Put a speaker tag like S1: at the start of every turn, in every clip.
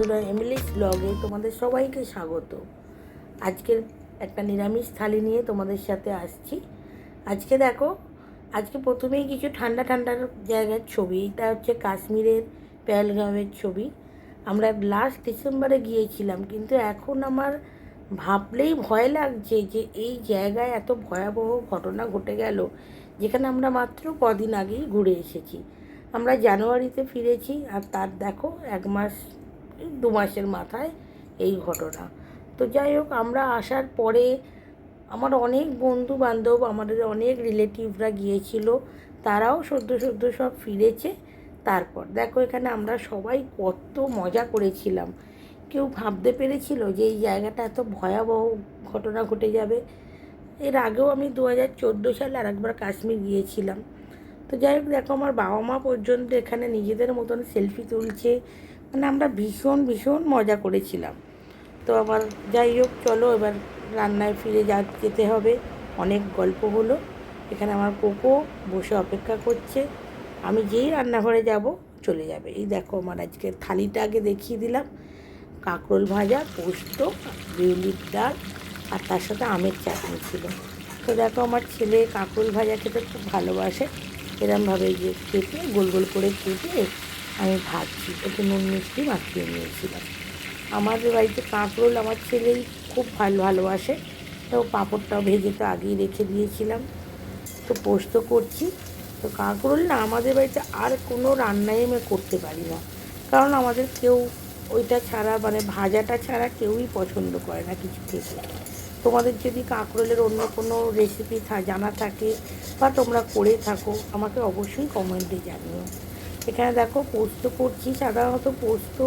S1: বন্ধুরা এমএলএস ব্লগে তোমাদের সবাইকে স্বাগত। আজকের একটা নিরামিষ থালি নিয়ে তোমাদের সাথে আসছি। আজকে দেখো, আজকে প্রথমেই কিছু ঠান্ডা ঠান্ডার জায়গার ছবি। এটা হচ্ছে কাশ্মীরের পেহেলগাঁওয়ের ছবি। আমরা লাস্ট ডিসেম্বরে গিয়েছিলাম, কিন্তু এখন আমার ভাবলেই ভয় লাগছে যে এই জায়গায় এত ভয়াবহ ঘটনা ঘটে গেল, যেখানে আমরা মাত্র কদিন আগেই ঘুরে এসেছি। আমরা জানুয়ারিতে ফিরেছি আর তার দেখো এক মাস দু মাসের মাথায় এই ঘটনা। তো যাই হোক, আমরা আসার পরে আমার অনেক বন্ধু বান্ধব আমাদের অনেক রিলেটিভরা গিয়েছিল, তারাও সদ্য সদ্য সব ফিরেছে। তারপর দেখো, এখানে আমরা সবাই কত মজা করেছিলাম। কেউ ভাবতে পেরেছিল যে এই জায়গাটা এত ভয়াবহ ঘটনা ঘটে যাবে। এর আগেও আমি দু হাজার চোদ্দ সালে আরেকবার কাশ্মীর গিয়েছিলাম। তো যাই হোক, দেখো, আমার বাবা মা পর্যন্ত এখানে নিজেদের মতন সেলফি তুলছে মানে আমরা ভীষণ ভীষণ মজা করেছিলাম। তো আবার যাই হোক, চলো এবার রান্নায় ফিরে যা, যেতে হবে। অনেক গল্প হলো। এখানে আমার কোকো বসে অপেক্ষা করছে। আমি যেই রান্নাঘরে যাব, চলে যাবে। এই দেখো আমার আজকে থালিটা আগে দেখিয়ে দিলাম। কাঁকরোল ভাজা, পোস্ত, বিউলির ডাল, আর তার সাথে আমের চাটনি ছিল। তো দেখো আমার ছেলে কাঁকরোল ভাজা খেতে খুব ভালোবাসে। এরমভাবে যে কেটে গোল গোল করে কেটে আমি ভাজছি একটু নুন মিষ্টি মাখিয়ে নিয়েছিলাম। আমাদের বাড়িতে কাঁকরোল আমার ছেলেই খুব ভালো ভালোবাসে, তো পাঁপড়টাও ভেজে তো আগেই রেখে দিয়েছিলাম। তো পোস্ত করছি। তো কাঁকরোল না, আমাদের বাড়িতে আর কোনো রান্নাই আমি করতে পারি না। কারণ আমাদের কেউ ওইটা ছাড়া মানে ভাজাটা ছাড়া কেউই পছন্দ করে না কিছু খেতে। তোমাদের যদি কাঁকরোলের অন্য কোনো রেসিপি জানা থাকে বা তোমরা করে থাকো, আমাকে অবশ্যই কমেন্টে জানিও। এখানে দেখো পোস্ত করছি, সাধারণত পোস্ত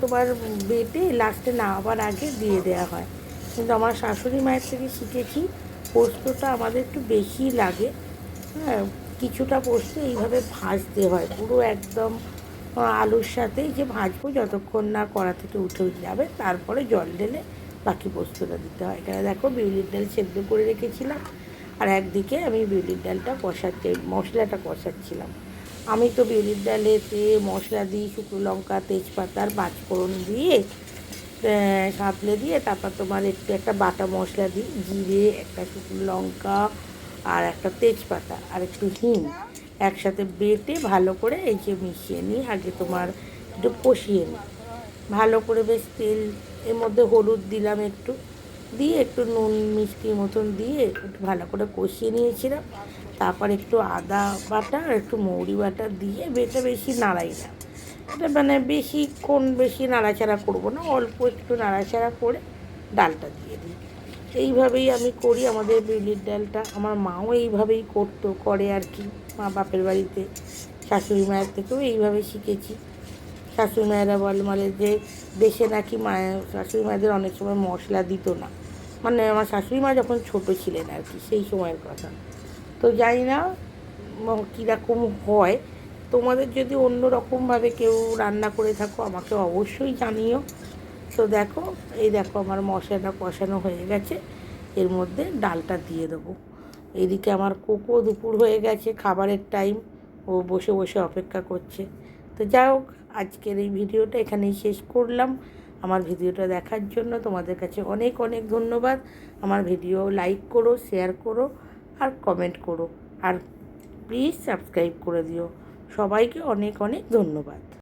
S1: তোমার বেটে লাস্টে নামাবার আগে দিয়ে দেওয়া হয়। কিন্তু আমার শাশুড়ি মায়ের থেকে শিখেছি, পোস্তটা আমাদের একটু বেশি লাগে। হ্যাঁ কিছুটা পোস্ত এইভাবে ভাজতে হয়, পুরো একদম আলুর সাথে যে ভাজবো যতক্ষণ না কড়া থেকে উঠে যাবে, তারপরে জল ঢেলে বাকি পোস্তটা দিতে হয়। এখানে দেখো বিউলির ডাল সেদ্ধ করে রেখেছিলাম, আর একদিকে আমি বিউলির ডালটা কষাতে মশলাটা কষাচ্ছিলাম। আমি তো বিউলির ডালেতে মশলা দিই, শুকনো লঙ্কা, তেজপাতার পাঁচফোড়ন দিয়ে সাঁতলে দিয়ে তারপর তোমার একটু একটা বাটা মশলা দিই, জিরে, একটা শুকনো লঙ্কা আর একটা তেজপাতা আর একটু হিং একসাথে বেটে ভালো করে এই যে মিশিয়ে নিই, আগে তোমার একটু কষিয়ে নিই। ভালো করে বেশ তেল, এর মধ্যে হলুদ দিলাম একটু। দিয়ে একটু নুন মিষ্টি মতন দিয়ে একটু ভালো করে কষিয়ে নিয়েছিলাম। তারপর একটু আদা বাটা আর একটু মৌরি বাটা দিয়ে বেটা বেশি নাড়াই না। এটা মানে বেশিক্ষণ বেশি নাড়াচাড়া করব না, অল্প একটু নাড়াচাড়া করে ডালটা দিয়ে দিই। এইভাবেই আমি করি আমাদের বিউলির ডালটা। আমার মাও এইভাবেই করতো, করে আর কি। মা বাপের বাড়িতে, শাশুড়ি মায়ের থেকেও এইভাবে শিখেছি। শাশুড়ি মায়েরা বলে মানে যে দেশে নাকি মায়ের, শাশুড়ি মায়েদের অনেক সময় মশলা দিত না। মানে আমার শাশুড়ি মা যখন ছোট ছিলেন আর কি, সেই সময়ের কথা। তো জানি না কীরকম হয়। তোমাদের যদি অন্য রকমভাবে কেউ রান্না করে থাকো, আমাকে অবশ্যই জানিও। তো দেখো, এই দেখো আমার মশলাটা কষানো হয়ে গেছে। এর মধ্যে ডালটা দিয়ে দেবো। এদিকে আমার কোকো দুপুর হয়ে গেছে, খাবারের টাইম। ও বসে বসে অপেক্ষা করছে। তো যাই হোক, আজকের এই ভিডিওটা এখানেই শেষ করলাম। আমার ভিডিওটা দেখার জন্য তোমাদের কাছে অনেক অনেক ধন্যবাদ। আমার ভিডিও লাইক করো শেয়ার করো, আর কমেন্ট করো। আর প্লিজ সাবস্ক্রাইব করে দিও। সবাইকে অনেক অনেক ধন্যবাদ।